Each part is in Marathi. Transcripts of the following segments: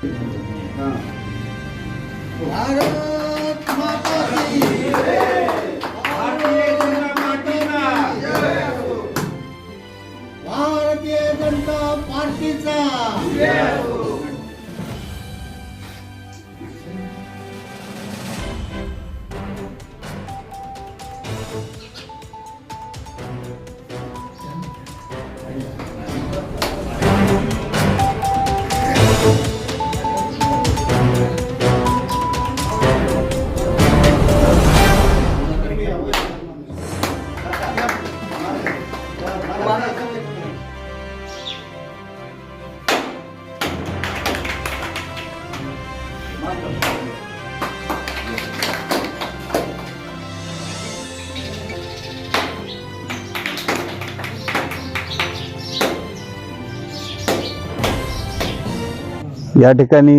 भारत माता की भारतीय जनता पार्टीचा। या ठिकाणी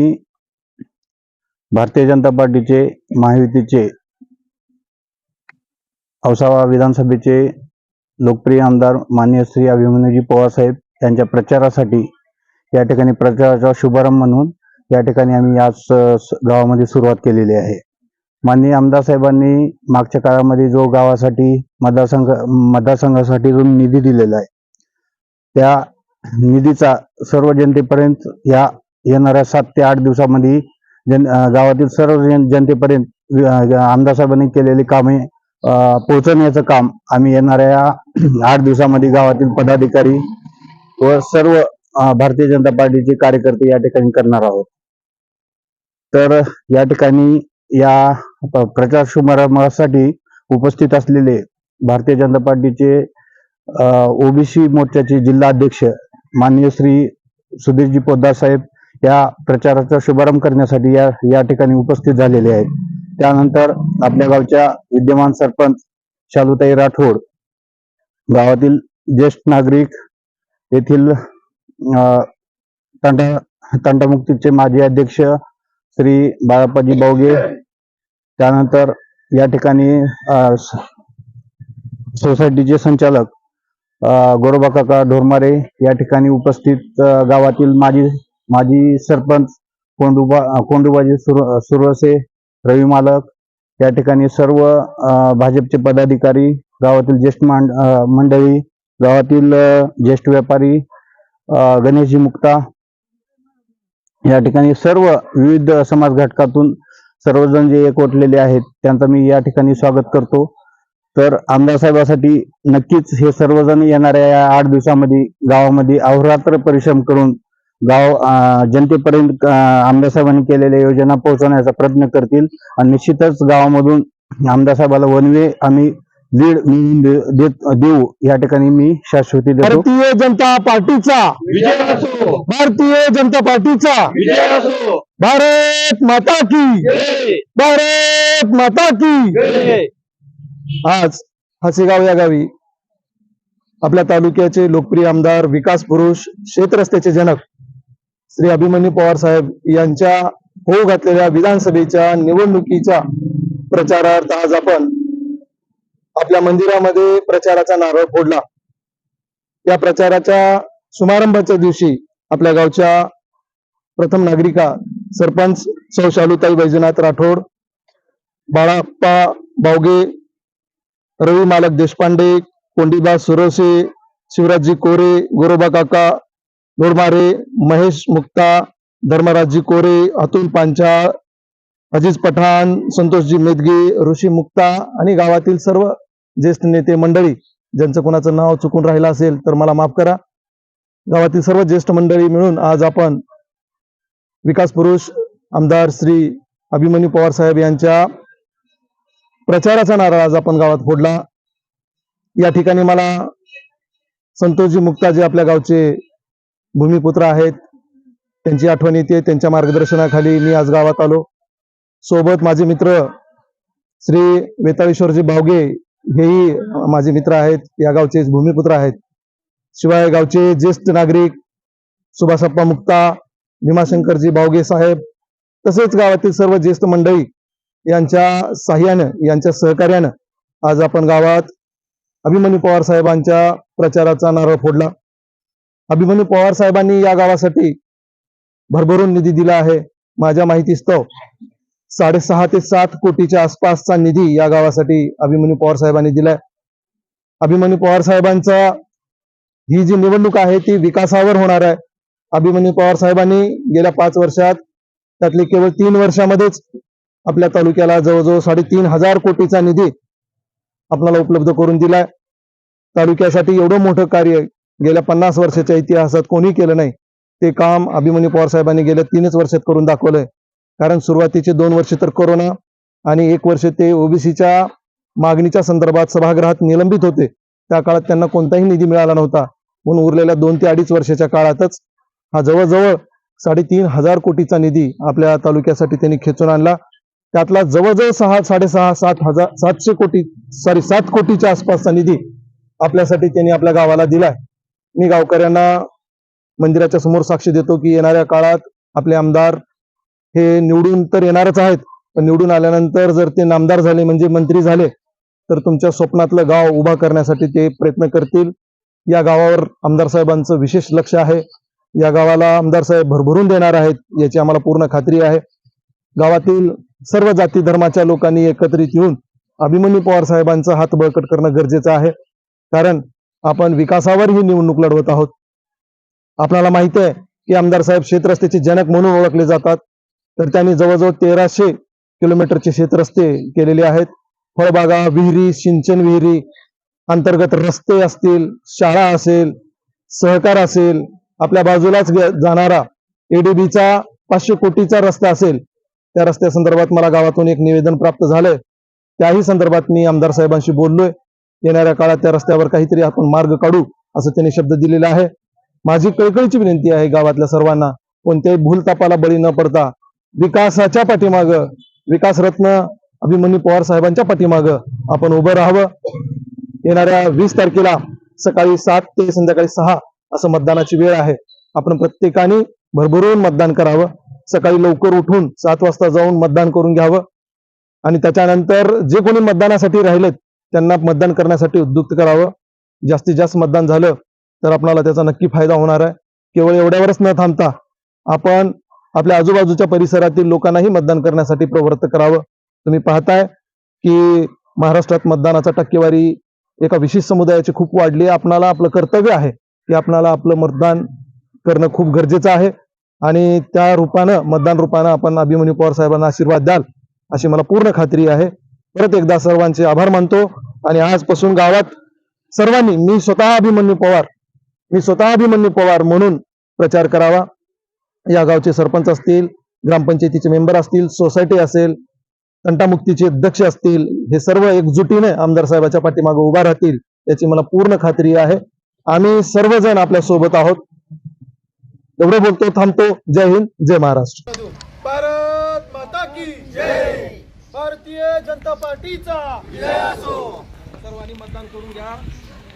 भारतीय जनता पार्टीचे महायुतीचे औसावा विधानसभेचे लोकप्रिय आमदार मान्य श्री अभिमन्यूजी पवारसाहेब यांच्या प्रचारासाठी या ठिकाणी प्रचाराचा शुभारंभ म्हणून या ठिकाणी आम्ही आज गावामध्ये सुरुवात केलेली आहे. माननीय आमदार साहेबांनी मागच्या काळामध्ये जो गावासाठी मतदारसंघ मतदारसंघासाठी जो निधी दिलेला आहे त्या निधीचा सर्व जनतेपर्यंत या येणाऱ्या सात ते आठ दिवसामध्ये जन गावातील सर्व जन जनतेपर्यंत आमदारसाहेबांनी आमदार साहेबांनी केलेली कामे अं, पोहोचवण्याचं काम आम्ही येणाऱ्या आठ दिवसामध्ये गावातील पदाधिकारी व सर्व भारतीय जनता पार्टीचे कार्यकर्ते या ठिकाणी करणार आहोत. तर या ठिकाणी या प्रचार शुभारंभासाठी उपस्थित असलेले भारतीय जनता पार्टीचे ओबीसी मोर्चाचे जिल्हा अध्यक्ष माननीय श्री सुधीरजी पोद्दार साहेब या प्रचाराचा शुभारंभ करण्यासाठी या या ठिकाणी उपस्थित झालेले आहेत. त्यानंतर आपल्या गावच्या विद्यमान सरपंच शालुताई राठोड गावातील ज्येष्ठ नागरिक येथील अं, तांडा तांडामुक्तीचे माजी अध्यक्ष श्री बाळापाजी बावगे त्यानंतर या ठिकाणी सोसायटीचे संचालक अ, गोरोबा काका ढोरमारे या ठिकाणी उपस्थित गावातील माजी माजी सरपंच कोंडुबा कोंडुबाजी सुर सुरवसे रवी मालक या ठिकाणी सर्व भाजपचे पदाधिकारी गावातील ज्येष्ठ मांड- मंडळी गावातील ज्येष्ठ व्यापारी गणेशजी मुक्ता या ठिकाणी सर्व विविध समाज घटकातून सर्वजण जे एकवटलेले आहेत त्यांचं मी या ठिकाणी स्वागत करतो. तर आमदार साहेबासाठी नक्कीच हे सर्वजण येणाऱ्या या आठ दिवसामध्ये गावामध्ये अहोरात्र परिश्रम करून गाव जनतेपर्यंत अं, आमदार साहेबांनी केलेल्या योजना पोहोचवण्याचा प्रयत्न करतील आणि निश्चितच गावामधून आमदार साहेबाला वनवे आम्ही लीड देऊ. या ठिकाणी मी शाश्वती देतो. भारतीय जनता पार्टीचा. विजय असो. भारतीय जनता पार्टीचा. विजय असो. भारत माता की. जय. भारत माता की. जय. आज हसेगाव या गावी आपल्या तालुक्याचे लोकप्रिय आमदार विकास पुरुष शेतरस्त्याचे जनक श्री अभिमन्यू पवार साहेब यांच्या होऊ घातलेल्या विधानसभेच्या निवडणुकीच्या प्रचारार्थ आज आपण आपल्या मंदिरामध्ये प्रचाराचा नारळ फोडला. या प्रचाराच्या शुभारंभाच्या दिवशी आपल्या गावच्या प्रथम नागरिका सरपंच सौ शालुताई बैजनाथ राठोड बाळाप्पा बावगे रवी मालक देशपांडे कोंडीबा सुरोसे शिवराजजी कोरे गोरोबा काका दोडमारे महेश मुक्ता धर्मराजजी कोरे अतुल पांचाळ अजिज पठाण संतोषजी मेदगे ऋषी मुक्ता आणि गावातील सर्व ज्येष्ठ नेते मंडळी ज्यांचं कोणाचं नाव चुकून राहिलं असेल तर मला माफ करा. गावातील सर्व ज्येष्ठ मंडळी मिळून आज आपण विकास पुरुष आमदार श्री अभिमन्यू पवार साहेब यांच्या प्रचाराचा नारा आज आपण गावात फोडला. या ठिकाणी मला संतोषजी मुक्ता जे आपल्या गावचे भूमिपुत्र आहेत. त्यांची आठवण येते. त्यांच्या मार्गदर्शनाखाली मी आज गावात आलो. सोबत माझे मित्र श्री वेताळेश्वरजी भावगे हेही माझे मित्र आहेत. या गावचे भूमिपुत्र आहेत. शिवाय गावचे ज्येष्ठ नागरिक सुभाषप्पा मुक्ता भीमाशंकरजी भावगे साहेब तसेच गावातील सर्व ज्येष्ठ मंडळी यांच्या साह्यानं यांच्या सहकार्यानं आज आपण गावात अभिमन्यू पवार साहेबांच्या प्रचाराचा नारळ फोडला. अभिमन्यू पवार साहेबांनी या गावासाठी भरभरून निधी दिला आहे. माझ्या माहितीस्तव साडेसहा ते सात कोटीच्या आसपासचा निधी या गावासाठी अभिमन्यू पवार साहेबांनी दिलाय. अभिमन्यू पवार साहेबांचा ही जी निवडणूक आहे ती विकासावर होणार आहे. अभिमन्यू पवार साहेबांनी गेल्या पाच वर्षात त्यातली केवळ तीन वर्षामध्येच आपल्या तालुक्याला जवळजवळ साडेतीन हजार कोटीचा निधी आपल्याला उपलब्ध करून दिलाय. तालुक्यासाठी एवढं मोठं कार्य गेल्या पन्नास वर्षाच्या इतिहासात कोणी केलं नाही. ते काम अभिमन्यू पवार साहेबांनी गेल्या तीनच वर्षात करून दाखवलंय. कारण सुरुवातीचे दोन वर्ष तर कोरोना आणि एक वर्ष ते ओबीसीच्या मागणीच्या संदर्भात सभागृहात निलंबित होते. त्या काळात त्यांना कोणताही निधी मिळाला नव्हता. म्हणून उरलेल्या दोन ते अडीच वर्षाच्या काळातच हा जवळजवळ साडेतीन हजार कोटीचा निधी आपल्या तालुक्यासाठी त्यांनी खेचून आणला. त्यातला जवळजवळ सहा साडेसहा सात हजार सातशे कोटी सॉरी सात कोटीच्या आसपासचा निधी आपल्यासाठी त्यांनी आपल्या गावाला दिलाय. मी गावकऱ्यांना मंदिराच्या समोर साक्ष देतो की येणाऱ्या काळात आपले आमदार हे निवडून तर येणारच आहेत पण निवडून आल्यानंतर जर ते नामदार झाले म्हणजे मंत्री झाले तर तुमच्या स्वप्नातलं गाव उभा करण्यासाठी ते प्रयत्न करतील. या गावावर आमदार साहेबांचं विशेष लक्ष आहे. या गावाला आमदार साहेब भरभरून देणार आहेत याची आम्हाला पूर्ण खात्री आहे. गावातील सर्व जाती धर्माच्या लोकांनी एकत्रित येऊन अभिमन्यू पवार साहेबांचा हात बळकट करणं गरजेचं आहे. कारण आपण विकासावर ही निवडणूक लढवत आहोत. आपल्याला माहिती आहे की आमदार साहेब शेतरस्त्याचे जनक म्हणून ओळखले जातात. तर त्यांनी जवळजवळ तेराशे किलोमीटरचे शेतरस्ते केलेले आहेत. फळबागा विहिरी सिंचन विहिरी अंतर्गत रस्ते असतील शाळा असेल सहकार असेल आपल्या बाजूलाच जाणारा एडीबीचा पाचशे कोटीचा रस्ता असेल त्या रस्त्या संदर्भात मला गावातून एक निवेदन प्राप्त झालंय. त्याही संदर्भात मी आमदार साहेबांशी बोललोय. येणाऱ्या काळात त्या रस्त्यावर काहीतरी आपण मार्ग काढू असं त्यांनी शब्द दिलेला आहे. माझी कळकळीची विनंती आहे गावातल्या सर्वांना कोणत्याही भूलतापाला बळी न पडता विकासाच्या पाठीमाग विकासरत्न अभिमन्यू पवार साहेबांच्या पाठीमाग आपण उभं राहावं. येणाऱ्या वीस तारखेला सकाळी सात ते संध्याकाळी सहा असं मतदानाची वेळ आहे. आपण प्रत्येकाने भरभरून मतदान करावं. सकाळी लवकर उठून सात वाजता जाऊन मतदान करून घ्यावं. आणि त्याच्यानंतर जे कोणी मतदानासाठी राहिलेत त्यांना मतदान करण्यासाठी उद्युक्त करावं. जास्तीत जास्त मतदान झालं तर आपणाला त्याचा नक्की फायदा होणार आहे. केवळ एवढ्यावरच न थांबता आपण आपल्या आजूबाजूच्या परिसरातील लोकांनाही मतदान करण्यासाठी प्रवृत्त करावं. तुम्ही पाहताय की महाराष्ट्रात मतदानाचा टक्केवारी एका विशिष्ट समुदायाची खूप वाढली आहे. आपणाला आपलं कर्तव्य आहे की आपणाला आपलं मतदान करणं खूप गरजेचं आहे. आणि त्या रूपानं मतदान रूपानं आपण अभिमन्यू पवार साहेबांना आशीर्वाद द्याल अशी मला पूर्ण खात्री आहे. परत एकदा सर्वांचे आभार मानतो आणि आजपासून गावात सर्वांनी मी स्वतः अभिमन्यू पवार मी स्वतः अभिमन्यू पवार म्हणून प्रचार करावा. या गावचे सरपंच असतील ग्रामपंचायतीचे मेंबर असतील सोसायटी असेल तंटामुक्तीचे अध्यक्ष असतील हे सर्व एकजुटीने आमदार साहेबाच्या पाठीमागे उभा राहतील याची मला पूर्ण खात्री आहे. आम्ही सर्वजण आपल्यासोबत आहोत. एवढं बोलतो थांबतो. जय हिंद जय महाराष्ट्र. भारत माता की जय! जनता पार्टीचा. सर्वांनी मतदान करून घ्या.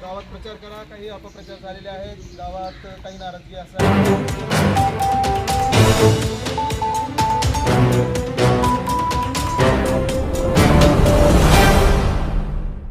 गावात प्रचार करा. काही अपप्रचार झालेले आहेत. गावात काही नाराजगी असा